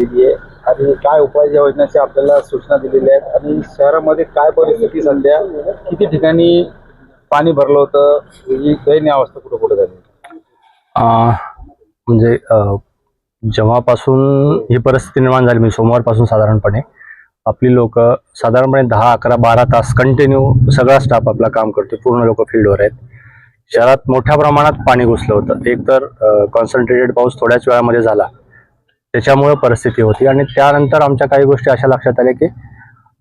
दिली आहे आणि काय उपाययोजनाची आपल्याला सूचना दिलेल्या आहेत. आणि शहरामध्ये काय परिस्थिती सध्या? किती ठिकाणी पाणी भरलं होतं? ही दयनीय अवस्था कुठं कुठं झाली? म्हणजे जेव्हापासून ही परिस्थिती निर्माण झाली म्हणजे सोमवारपासून साधारणपणे आपली लोक साधारणपणे दहा अकरा बारा तास कंटिन्यू सगळा स्टाफ आपला काम करतो पूर्ण लोक फील्डवर आहेत. शहरात मोठ्या प्रमाणात पाणी घुसलं होतं. एक तर कॉन्सन्ट्रेटेड पाऊस थोड्याच वेळामध्ये झाला. त्याच्यामुळे परिस्थिती होती. आणि त्यानंतर आमच्या काही गोष्टी अशा लक्षात आल्या की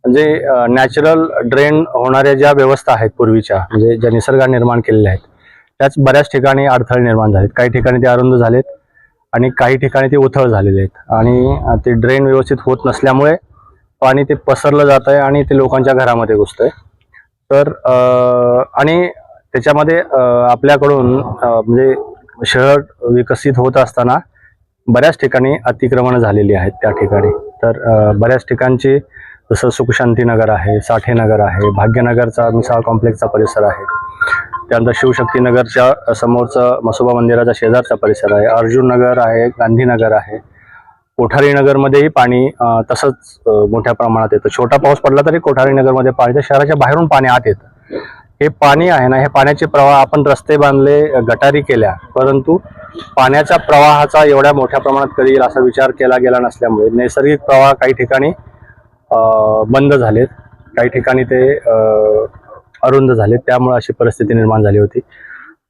जे नॅचरल ड्रेन होणाऱ्या ज्या व्यवस्था आहेत पूर्वीच्या म्हणजे ज्या निसर्गाने निर्माण केलेल्या आहेत त्याच बऱ्याच ठिकाणी अडथळे निर्माण झालेत. काही ठिकाणी ते अरुंद झालेत आणि काही ठिकाणी ते उथळ झालेले आहेत. आणि ते ड्रेन व्यवस्थित होत नसल्यामुळे पाणी ते पसरलं जात आहे आणि ते लोकांच्या घरामध्ये घुसतंय. तर आणि त्याच्यामध्ये आपल्याकडून म्हणजे शहर विकसित होत असताना बऱ्याच ठिकाणी अतिक्रमण झालेली आहेत त्या ठिकाणी. तर बऱ्याच ठिकाणची जसं सुखशांतीनगर आहे साठेनगर आहे भाग्यनगरचा मिसाळ कॉम्प्लेक्सचा परिसर आहे. त्यानंतर शिवशक्तीनगरच्या समोरचं मसोबा मंदिराचा शेजारचा परिसर आहे. अर्जुन नगर आहे गांधीनगर आहे. कोठारी नगरमध्येही पाणी तसंच मोठ्या प्रमाणात येतं. छोटा पाऊस पडला तरी कोठारी नगरमध्ये पाणी तर शहराच्या बाहेरून पाणी आत येतं. हे पाणी आहे ना हे पाण्याचे प्रवाह आपण रस्ते बांधले गटारी केल्या. परंतु पाण्याच्या प्रवाहाचा एवढ्या मोठ्या प्रमाणात कधी येईल असा विचार केला गेला नसल्यामुळे नैसर्गिक प्रवाह काही ठिकाणी बंद झालेत. काही ठिकाणी ते अरुंद झालेत. त्यामुळे अशी परिस्थिती निर्माण झाली होती.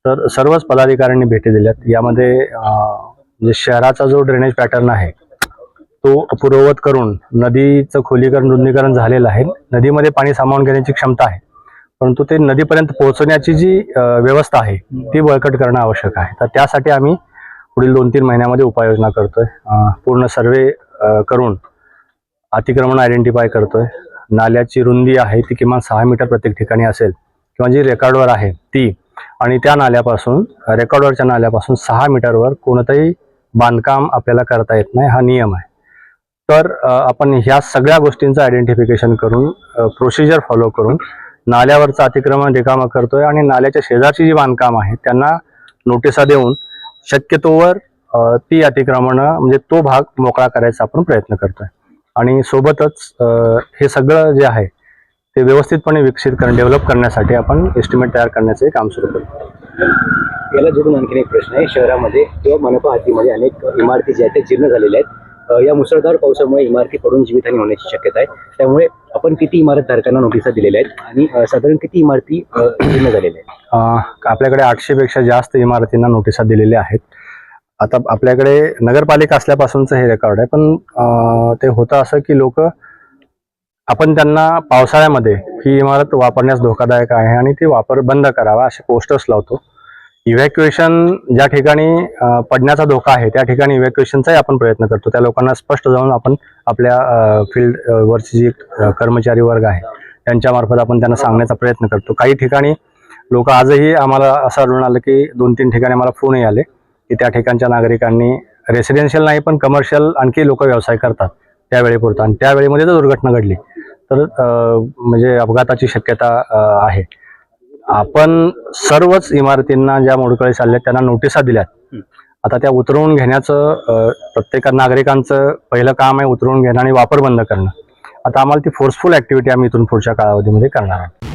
तर सर्वच पदाधिकाऱ्यांनी भेटी दिल्यात. यामध्ये जे शहराचा जो ड्रेनेज पॅटर्न आहे तो पूर्ववत करून नदीचं खोलीकरण रुंदीकरण झालेलं आहे. नदीमध्ये पाणी सामावून घेण्याची क्षमता आहे. परंतु ते नदीपर्यंत पोहोचण्याची जी व्यवस्था आहे ती बळकट करणं आवश्यक आहे. तर त्यासाठी आम्ही पुढील दोन तीन महिन्यामध्ये उपाययोजना करतोय. पूर्ण सर्वे करून अतिक्रमण आयडेंटिफाय करतोय. नाल्याची रुंदी आहे ती किमान सहा मीटर प्रत्येक ठिकाणी असेल किंवा जी रेकॉर्डवर आहे ती. आणि त्या नाल्यापासून रेकॉर्डवरच्या नाल्यापासून सहा मीटरवर कोणतंही बांधकाम आपल्याला करता येत नाही हा नियम आहे. तर आपण ह्या सगळ्या गोष्टींचं आयडेंटिफिकेशन करून प्रोसिजर फॉलो करून नाल्यावरचं अतिक्रमण रिकामं करतोय आणि नाल्याच्या शेजारची जी बांधकाम आहे त्यांना नोटिसा देऊन शक्यतोवर ती अतिक्रमणं म्हणजे तो भाग मोकळा करायचा आपण प्रयत्न करतोय. आणि सोबतच हे सगळं जे आहे ते व्यवस्थितपणे विकसित करण डेव्हलप करण्यासाठी आपण एस्टिमेट तयार करण्याचे काम सुरू करतो याला जोडून आणखीन एक प्रश्न आहे. शहरामध्ये किंवा मनपा हद्दीमध्ये अनेक इमारती ज्या आहेत त्या जीर्ण झालेल्या आहेत. या मुसळधार पावसामुळे इमारती पडून जीवितहानी होण्याची शक्यता आहे. त्यामुळे आपण किती इमारत धारकांना नोटिसा दिलेल्या आहेत आणि साधारण किती इमारती पूर्ण झालेल्या आहेत? आपल्याकडे आठशे पेक्षा जास्त इमारतींना नोटिसा दिलेल्या आहेत. आता आपल्याकडे नगरपालिका असल्यापासूनचं हे रेकॉर्ड आहे. पण ते होतं असं की लोक आपण त्यांना पावसाळ्यामध्ये ही इमारत वापरण्यास धोकादायक आहे आणि ती वापर बंद करावा असे पोस्टर्स लावतो. इव्हॅक्युएशन ज्या ठिकाणी पडण्याचा धोका आहे त्या ठिकाणी इव्हॅक्युएशनचाही आपण प्रयत्न करतो. त्या लोकांना स्पष्ट जाऊन आपण आपल्या फील्ड वरची जी कर्मचारी वर्ग आहे त्यांच्यामार्फत आपण त्यांना सांगण्याचा प्रयत्न करतो. काही ठिकाणी लोक आजही आम्हाला असं आढळून आलं की दोन तीन ठिकाणी आम्हाला फोनही आले की त्या ठिकाणच्या नागरिकांनी रेसिडेन्शियल नाही पण कमर्शियल आणखी लोक व्यवसाय करतात त्यावेळेपुरता. आणि त्यावेळेमध्ये जर दुर्घटना घडली तर म्हणजे अपघाताची शक्यता आहे. आपण सर्वच इमारतींना ज्या मोडकळी चालल्यात त्यांना नोटिसा दिल्यात. आता त्या उतरवून घेण्याचं प्रत्येक नागरिकांचं पहिलं काम आहे उतरवून घेणं आणि वापर बंद करणं. आता आम्हाला ती फोर्सफुल ऍक्टिव्हिटी आम्ही इथून पुढच्या कालावधीमध्ये करणार आहोत.